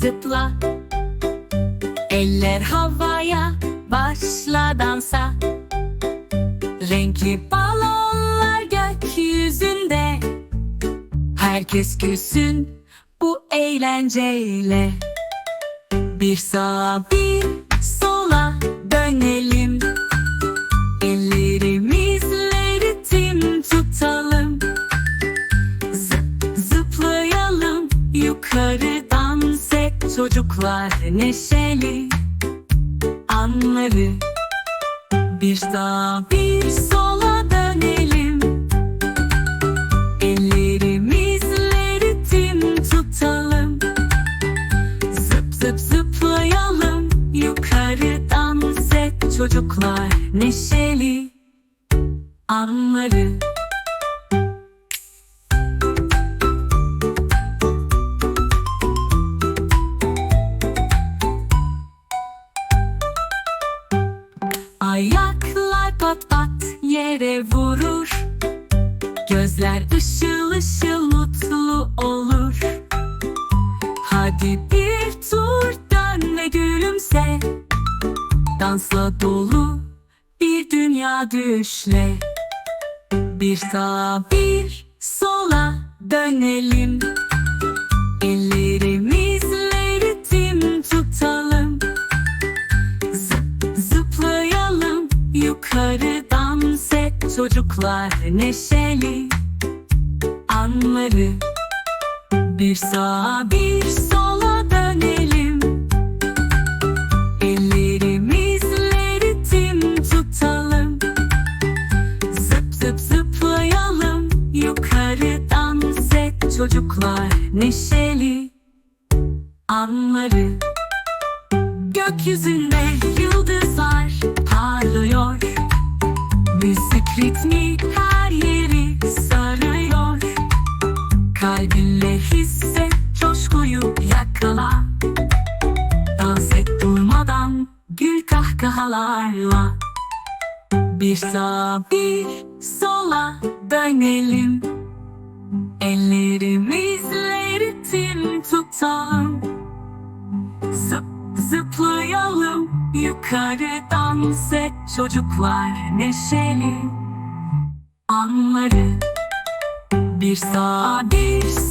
zıpla. Eller havaya başla dansa Renkli balonlar gökyüzünde. Herkes gülsün bu eğlenceyle. Bir sağa bir Çocuklar neşeli anları Bir sağa bir sola dönelim. Ellerimizle ritim tutalım. Zıp zıp zıplayalım yukarı dans et. Çocuklar neşeli anları Ayaklar pat pat yere vurur. Gözler ışıl ışıl mutlu olur. Hadi bir tur dön ve gülümse. Dansla dolu bir dünya düşle. Bir sağa bir sola dönelim Çocuklar neşeli anları Bir sağa bir sola dönelim. Ellerimizle ritim tutalım. Zıp zıp zıplayalım yukarı dans et. Çocuklar neşeli anları Gökyüzünde yıldızlar her yeri sarıyor. Kalbinle hisset coşkuyu yakala. Dans et durmadan gül kahkahalarla. Bir sağa bir sola dönelim. Ellerimizle ritim tutalım. Zıp zıplayalım. Yukarı dans et çocuklar neşeli anları. Bir sağa bir dönelim